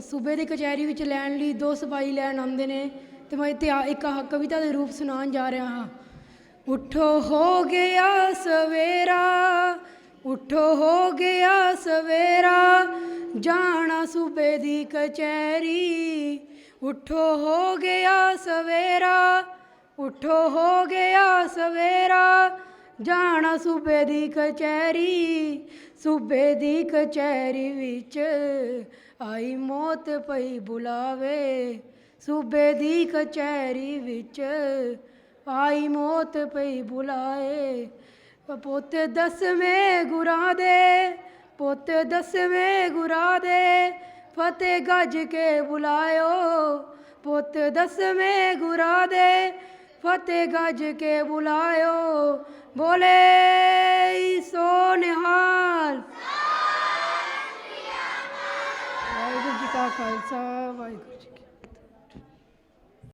ਸੂਬੇ ਦੀ ਕਚਹਿਰੀ ਵਿੱਚ ਲੈਣ ਲਈ ਦੋ ਸਿਪਾਹੀ ਲੈਣ ਆਉਂਦੇ ਨੇ ਤੇ ਮੈਂ ਇੱਥੇ ਇੱਕ ਕਵਿਤਾ ਦੇ ਰੂਪ ਸੁਣਾਉਣ ਜਾ ਰਿਹਾ ਹਾਂ। ਉਠੋ ਹੋ ਗਿਆ ਸਵੇਰਾ, ਉਠੋ ਹੋ ਗਿਆ ਸਵੇਰਾ, ਜਾਣਾ ਸੂਬੇ ਦੀ ਕਚਹਿਰੀ। ਉਠੋ ਹੋ ਗਿਆ ਸਵੇਰਾ, ਉਠੋ ਹੋ ਗਿਆ ਸਵੇਰਾ ਜਾਣਾ ਸੂਬੇ ਦੀ ਕਚਹਿਰੀ, ਸੂਬੇ ਦੀ ਕਚਹਿਰੀ ਵਿੱਚ ਆਈ ਮੌਤ ਪਈ ਬੁਲਾਵੇ, ਸੂਬੇ ਦੀ ਕਚਹਿਰੀ ਵਿੱਚ ਆਈ ਮੌਤ ਪਈ ਬੁਲਾਏ। ਪੁੱਤ ਦਸਵੇਂ ਗੁਰਾਂ ਦੇ, ਪੁੱਤ ਦਸਵੇਂ ਗੁਰਾਂ ਦੇ ਫਤਿਹ ਗੱਜ ਕੇ ਬੁਲਾਇਓ। ਪੁੱਤ ਦਸਵੇਂ ਗੁਰਾਂ ਦੇ ਤੇ ਗੱਜ ਕੇ ਬੁਲਾਇਓ। ਬੋਲੇ ਸੋ ਨਿਹਾਲ। ਵਾਹਿਗੁਰੂ ਜੀ ਕਾ ਖਾਲਸਾ ਵਾਹਿਗੁਰੂ ਜੀ ਕੀ